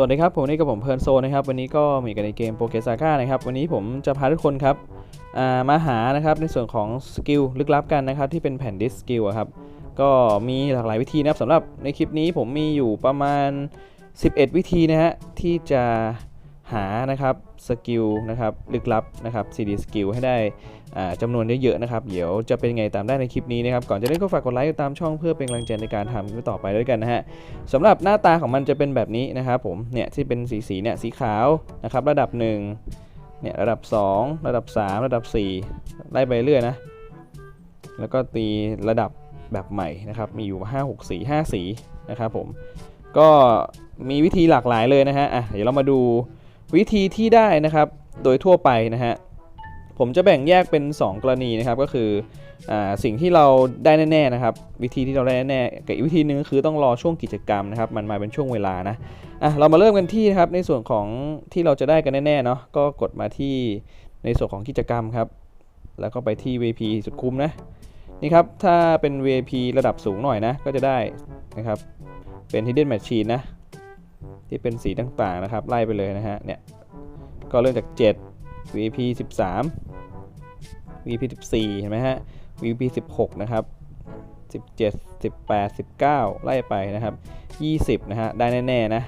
สวัสดีครับผมนี่กับผมเพลิร์นโซนะครับวันนี้ก็มีกันในเกมโปเกซาก้านะครับวันนี้ผมจะพาทุกคนครับามาหานะครับในส่วนของสกิลลึกลับกันนะครับที่เป็นแผ่นดิสสกิลครับก็มีหลากหลายวิธีนะครับสำหรับในคลิปนี้ผมมีอยู่ประมาณ 11 วิธีนะฮะที่จะ หานะครับสกิลนะครับลึกลับนะครับ CD สกิลให้ได้จำนวนเยอะๆนะครับ เดี๋ยวจะเป็นไงตามได้ในคลิปนี้นะครับ ก่อนจะเล่นก็ฝากกดไลค์ติดตามช่องเพื่อเป็นกำลังใจในการทำคลิปต่อไปด้วยกันนะฮะสำหรับหน้าตาของมันจะเป็นแบบนี้นะครับผมเนี่ยที่เป็นสีสีเนี่ยสีขาวนะครับระดับ1เนี่ยระดับ 2 ระดับ 3 ระดับ 4 ไล่ไปเรื่อยนะ แล้วก็ตีระดับแบบใหม่นะครับมีอยู่5 6สี5สีนะครับผมก็มีวิธีหลากหลายเลยนะฮะอะเดี๋ยวเรามาดู วิธีที่ได้นะครับ โดยทั่วไปนะฮะ ผมจะแบ่งแยกเป็น 2 กรณีนะครับ ก็คืออสิ่งที่เราได้แน่ๆนะครับ วิธีที่เราได้แน่ๆกับอีกวิธีหนึงก็คือต้องรอช่วงกิจกรรมนะครับ มันมาเป็นช่วงเวลานะอะเรามาเริ่มกันที่นะครับ ในส่วนของที่เราจะได้กันแน่ๆเนาะ ก็กดมาที่ในส่วนของกิจกรรมครับ แล้วก็ไปที่ VP สุดคุ้มนะ นี่ครับ ถ้าเป็น VP ระดับสูงหน่อยนะ ก็จะได้นะครับ เป็น Hidden Machine นะ ที่เป็นสีต่างๆนะครับ ไล่ไปเลยนะฮะ เนี่ย ก็เริ่มจาก 7 VP 13 VP 14เห็นไหมฮะ VP 16 นะครับ 17 18 19 ไล่ไปนะครับ 20 นะฮะ ได้แน่ๆนะ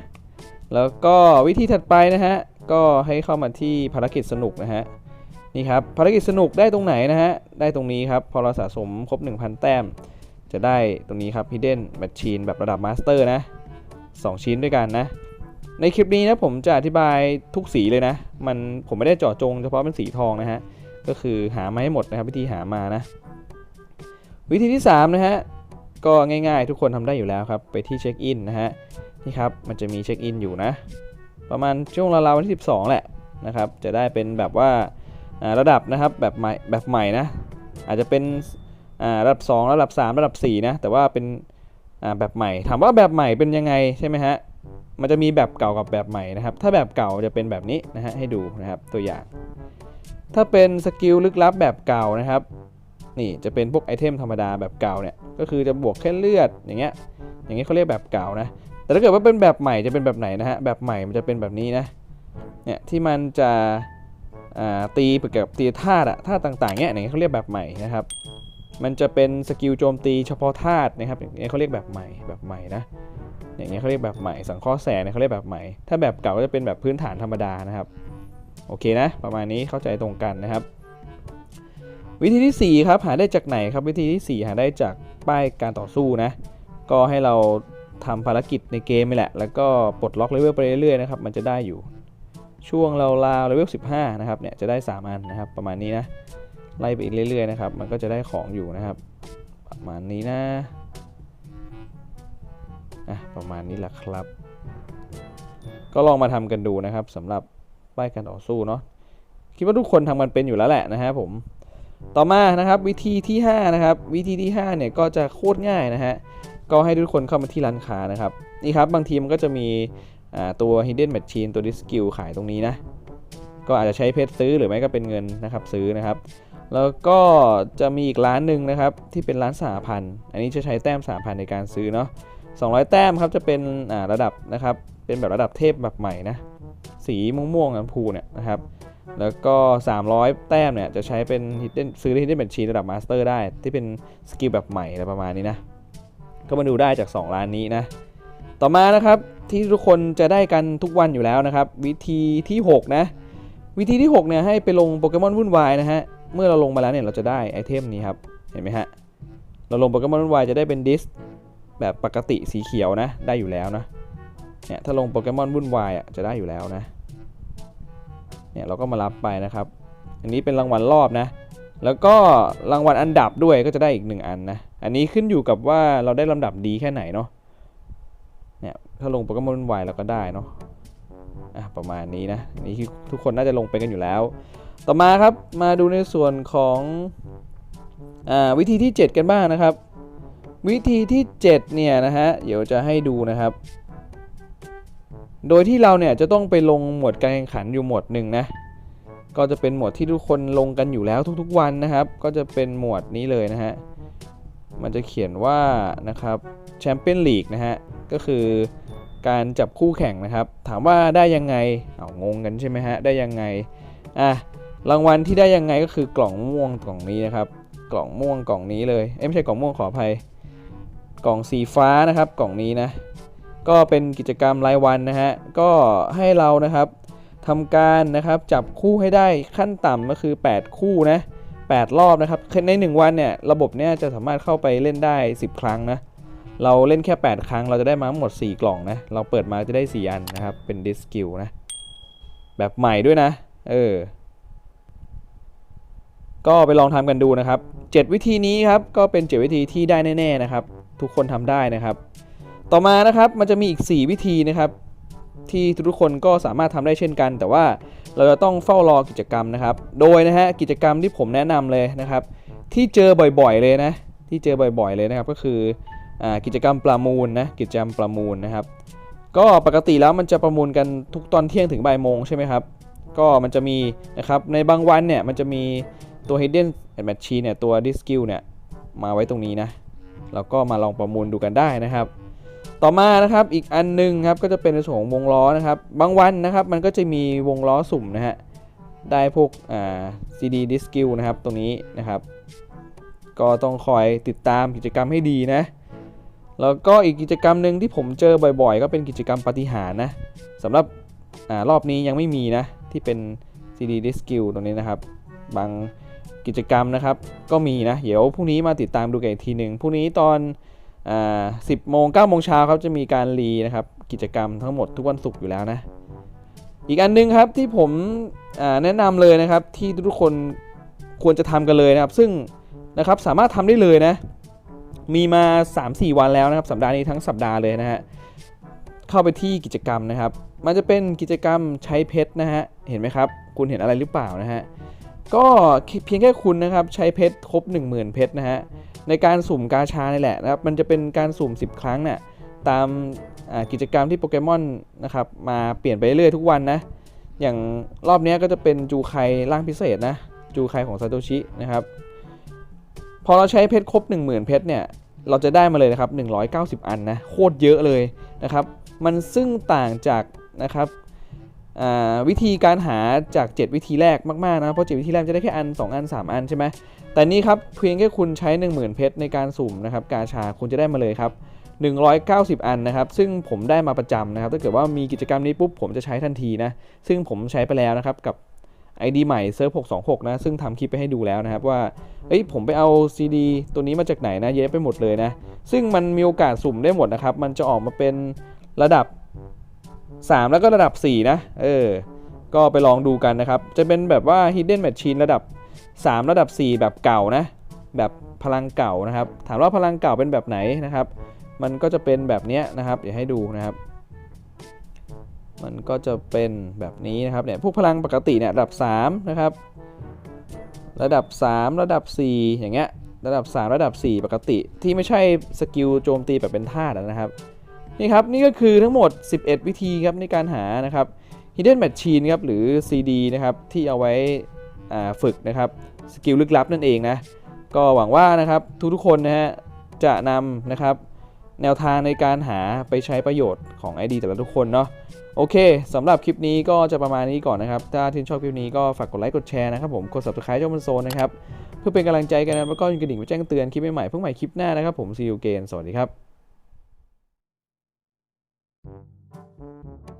แล้วก็วิธีถัดไปนะฮะ ก็ให้เข้ามาที่ภารกิจสนุกนะฮะ นี่ครับ ภารกิจสนุกได้ตรงไหนนะฮะ ได้ตรงนี้ครับ พอเราสะสมครบ 1,000 แต้ม จะได้ตรงนี้ครับ Hidden Machine แบบระดับ Master นะ 2 ชิ้นด้วยกันนะ ในคลิปนี้นะผมจะอธิบายทุกสีเลยนะ มันผมไม่ได้เจาะจงเฉพาะเป็นสีทองนะฮะ ก็คือหามาให้หมดนะครับวิธีหามานะ วิธีที่3นะฮะก็ง่ายๆ ทุกคนทำได้อยู่แล้วครับไปที่เช็คอินนะฮะนี่ครับมันจะมีเช็คอินอยู่นะ ประมาณช่วงราวๆวันที่12 แหละนะครับ จะได้เป็นแบบว่าระดับนะครับแบบใหม่แบบใหม่นะ อาจจะเป็นระดับ 2 ระดับ 3 ระดับ4นะแต่ว่าเป็นแบบใหม่ถามว่าแบบใหม่เป็นยังไงใช่ไหมฮะ มันจะมีแบบเก่ากับแบบใหม่นะครับ ถ้าแบบเก่าจะเป็นแบบนี้นะฮะให้ดูนะครับตัวอย่าง ถ้าเป็นสกิลลึกลับแบบเก่านะครับ นี่จะเป็นพวกไอเทมธรรมดาแบบเก่าเนี่ยก็คือจะบวกแค่เลือดอย่างเงี้ยอย่างเงี้ยเขาเรียกแบบเก่านะ แต่ถ้าเกิดว่าเป็นแบบใหม่จะเป็นแบบไหนนะฮะแบบใหม่มันจะเป็นแบบนี้นะเนี่ยที่มันจะอ่าตีไปกับตีธาตุอะธาตุต่างๆเนี่ยอย่างเงี้ยเขาเรียกแบบใหม่นะครับมันจะเป็นสกิลโจมตีเฉพาะธาตุนะครับอย่างเงี้ยเขาเรียกแบบใหม่แบบใหม่นะ อย่างเงี้ยเขาเรียกแบบใหม่ สังเคราะห์แสงเนี่ยเขาเรียกแบบใหม่ ถ้าแบบเก่าก็จะเป็นแบบพื้นฐานธรรมดานะครับ โอเคนะ ประมาณนี้เข้าใจตรงกันนะครับ วิธีที่ 4 ครับ หาได้จากไหนครับ วิธีที่ 4 หาได้จากป้ายการต่อสู้นะ ก็ให้เราทำภารกิจในเกมนี่แหละ แล้วก็ปลดล็อกเลเวลไปเรื่อยๆนะครับ มันจะได้อยู่ ช่วงราวๆเลเวล15 นะครับ เนี่ยจะได้ 3 อันนะครับ ประมาณนี้นะ ไล่ไปอีกเรื่อยๆนะครับ มันก็จะได้ของอยู่นะครับ ประมาณนี้นะ อะประมาณนี้แหละครับ ก็ลองมาทำกันดูนะครับสำหรับป้ายการต่อสู้เนาะคิดว่าทุกคนทำมันเป็นอยู่แล้วแหละนะฮะผมต่อมานะครับวิธีที่ 5 นะครับ วิธีที่ 5 เนี่ยก็จะโคตรง่ายนะฮะก็ให้ทุกคนเข้ามาที่ร้านค้านะครับนี่ครับบางทีมันก็จะมีตัว hidden machine ตัว diskill ขายตรงนี้นะ ก็อาจจะใช้เพชรซื้อหรือไม่ก็เป็นเงินนะครับซื้อนะครับ แล้วก็จะมีอีกร้านหนึ่งนะครับที่เป็นร้านสหพันธ์อันนี้จะใช้แต้มสหพันธ์ในการซื้อเนาะ 200 แต้มครับจะเป็นระดับนะครับเป็นแบบระดับเทพแบบใหม่นะสีม่วงๆอันพูเนี่ยนะครับแล้วก็ 300 แต้มเนี่ยจะใช้เป็น hidden ซื้อ hidden machine ระดับ master ได้ ที่เป็นสกิลแบบใหม่อะไรประมาณนี้นะก็มาดูได้จาก 2 ร้านนี้นะต่อมานะครับที่ทุกคนจะได้กันทุกวันอยู่แล้วนะครับ วิธีที่ 6 นะ วิธีที่ 6 เนี่ยให้ไปลงโปเกมอนวุ่นวายนะฮะเมื่อเราลงมาแล้วเนี่ยเราจะได้ไอเทมนี้ครับเห็นไหมฮะเราลงโปเกมอนวุ่นวายจะได้เป็นดิส แบบปกติสีเขียวนะ ได้อยู่แล้วนะ เนี่ยถ้าลงโปเกมอนวุ่นวายอะจะได้อยู่แล้วนะ เนี่ยเราก็มารับไปนะครับ อันนี้เป็นรางวัลรอบนะ แล้วก็รางวัลอันดับด้วยก็จะได้อีกหนึ่งอันนะ อันนี้ขึ้นอยู่กับว่าเราได้ลำดับดีแค่ไหนเนาะ เนี่ยถ้าลงโปเกมอนวุ่นวายเราก็ได้เนาะ อะประมาณนี้นะนนี่ทุกคนน่าจะลงไปกันอยู่แล้ว ต่อมาครับมาดูในส่วนของอ่าวิธีที่ 7 กันบ้างนะครับ วิธีที่ 7 เนี่ยนะฮะ เดี๋ยวจะให้ดูนะครับ โดยที่เราเนี่ยจะต้องไปลงหมวดการแข่งขันอยู่หมวดหนึ่งนะ ก็จะเป็นหมวดที่ทุกคนลงกันอยู่แล้วทุกๆวันนะครับ ก็จะเป็นหมวดนี้เลยนะฮะ มันจะเขียนว่านะครับแชมเปี้ยนลีกนะฮะ ก็คือการจับคู่แข่งนะครับ ถามว่าได้ยังไง เอางงกันใช่ไหมฮะ ได้ยังไง อะ รางวัลที่ได้ยังไงก็คือกล่องม่วงกล่องนี้นะครับ กล่องม่วงกล่องนี้เลย เอ้ยไม่ใช่กล่องม่วงขออภัย กล่องสีฟ้านะครับกล่องนี้นะก็เป็นกิจกรรมรายวันนะฮะก็ให้เรานะครับทำการนะครับจับคู่ให้ได้ขั้นต่ำก็คือ 8 คู่นะ8รอบนะครับใน 1 วันเนี่ยระบบเนี่ยจะสามารถเข้าไปเล่นได้ 10 ครั้งนะเราเล่นแค่ 8 ครั้งเราจะได้มาหมด 4 กล่องนะเราเปิดมาจะได้ 4 อันนะครับเป็นดิสกิลนะแบบใหม่ด้วยนะเออก็ไปลองทำกันดูนะครับ 7 วิธีนี้ครับก็เป็น 7 วิธีที่ได้แน่ๆนะครับ ทุกคนทำได้นะครับ ต่อมานะครับมันจะมีอีก 4 วิธีนะครับ ที่ทุกคนก็สามารถทำได้เช่นกัน แต่ว่าเราจะต้องเฝ้ารอกิจกรรมนะครับ โดยนะฮะกิจกรรมที่ผมแนะนำเลยนะครับ ที่เจอบ่อยๆเลยนะที่เจอบ่อยๆเลยนะครับก็คืออกิจกรรมประมูลนะกิจกรรมประมูลนะครับ ก็ปกติแล้วมันจะประมูลกันทุกตอนเที่ยงถึงบ่ายโมงใช่ไหมครับก็มันจะมีนะครับในบางวันเนี่ยมันจะมีตัว hidden machine เนี่ยตัว disk skill เนี่ยมาไว้ตรงนี้นะ แล้วก็มาลองประมูลดูกันได้นะครับ ต่อมานะครับอีกอันหนึงครับก็จะเป็นในส่วนของวงล้อนะครับ บางวันนะครับมันก็จะมีวงล้อสุ่มนะฮะได้พวกอ่า CD disk skill นะครับตรงนี้นะครับ ก็ต้องคอยติดตามกิจกรรมให้ดีนะแล้วก็อีกกิจกรรมหนึ่งที่ผมเจอบ่อยๆ ก็เป็นกิจกรรมปฏิหารนะสำหรับอารอบนี้ยังไม่มีนะ ที่เป็น CD disk skill ตรงนี้นะครับ บาง กิจกรรมนะครับ ก็มีนะ เดี๋ยวพรุ่งนี้มาติดตามดูกันอีกทีหนึ่งพรุ่งนี้ตอนอ่า10โมง9โมงเช้าครับจะมีการรีนะครับกิจกรรมทั้งหมดทุกวันศุกร์อยู่แล้วนะ อีกอันหนึงครับที่ผมแนะนำเลยนะครับที่ทุกคนควรจะทำกันเลยนะครับ ซึ่งนะครับสามารถทำได้เลยนะ มีมา 3-4 วันแล้วนะครับสัปดาห์นี้ทั้งสัปดาห์เลยนะฮะเข้าไปที่กิจกรรมนะครับ มันจะเป็นกิจกรรมใช้เพชรนะฮะเห็นไหมครับ คุณเห็นอะไรหรือเปล่านะฮะ ก็เพียงแค่คุณนะครับใช้เพชรครบ 10,000 เพชรนะฮะในการสุ่มกาชานี่แหละนะครับมันจะเป็นการสุ่ม 10 ครั้งเนี่ยตามกิจกรรมที่โปเกมอนนะครับมาเปลี่ยนไปเรื่อยๆทุกวันนะอย่างรอบนี้ก็จะเป็นจูไคร่างพิเศษนะจูไคของซาโตชินะครับพอเราใช้เพชรครบ 10,000 เพชรเนี่ยเราจะได้มาเลยนะครับ190 อันนะโคตรเยอะเลยนะครับมันซึ่งต่างจากนะครับ วิธีการหาจาก 7 วิธีแรกมากๆนะเพราะ7วิธีแรกจะได้แค่อัน 2 อัน 3 อันใช่ไหมแต่นี่ครับเพียงแค่คุณใช้ 10,000 เพชรในการสุ่มนะครับกาชาคุณจะได้มาเลยครับ190 อันนะครับ ซึ่งผมได้มาประจำนะครับถ้าเกิดว่ามีกิจกรรมนี้ปุ๊บผมจะใช้ทันทีนะซึ่งผมใช้ไปแล้วนะครับกับ ID ใหม่เซิร์ฟ626 นะ ซึ่งทำคลิปไปให้ดูแล้วนะครับว่าเอ้ยผมไปเอา CD ตัวนี้มาจากไหนนะเยอะไปหมดเลยนะ ซึ่งมันมีโอกาสสุ่มได้หมดนะครับ มันจะออกมาเป็นระดับ 3 แล้วก็ระดับ 4 นะ เออ ก็ไปลองดูกันนะครับ จะเป็นแบบว่า Hidden Machine ระดับ 3 ระดับ 4 แบบเก่านะ แบบพลังเก่านะครับ ถามว่าพลังเก่าเป็นแบบไหนนะครับ มันก็จะเป็นแบบนี้นะครับ เดี๋ยวให้ดูนะครับ มันก็จะเป็นแบบนี้นะครับ เนี่ย พวกพลังปกติเนี่ยระดับ 3 นะครับ ระดับ 3 ระดับ 4 อย่างเงี้ย ระดับ 3 ระดับ 4 ปกติ ที่ไม่ใช่สกิลโจมตีแบบเป็นธาตุนะครับ นี่ครับนี่ก็คือทั้งหมด 11 วิธีครับในการหานะครับ Hidden Machine ครับหรือ CD นะครับที่เอาไว้ฝึกนะครับสกิลลึกลับนั่นเองนะก็หวังว่านะครับทุกๆคนนะฮะจะนำนะครับแนวทางในการหาไปใช้ประโยชน์ของ ID แต่ละทุกคนเนาะโอเคสำหรับคลิปนี้ก็จะประมาณนี้ก่อนนะครับ ถ้าที่ชอบคลิปนี้ก็ฝากกดไลค์กดแชร์นะครับผมกด subscribe ช่องมันโซนนะครับ เพื่อเป็นกำลังใจกันนะแล้วก็กระดิ่งไปแจ้งเตือนคลิปใหม่ๆเพิ่งใหม่คลิปหน้านะครับผม see you again สวัสดีครับ Thank you.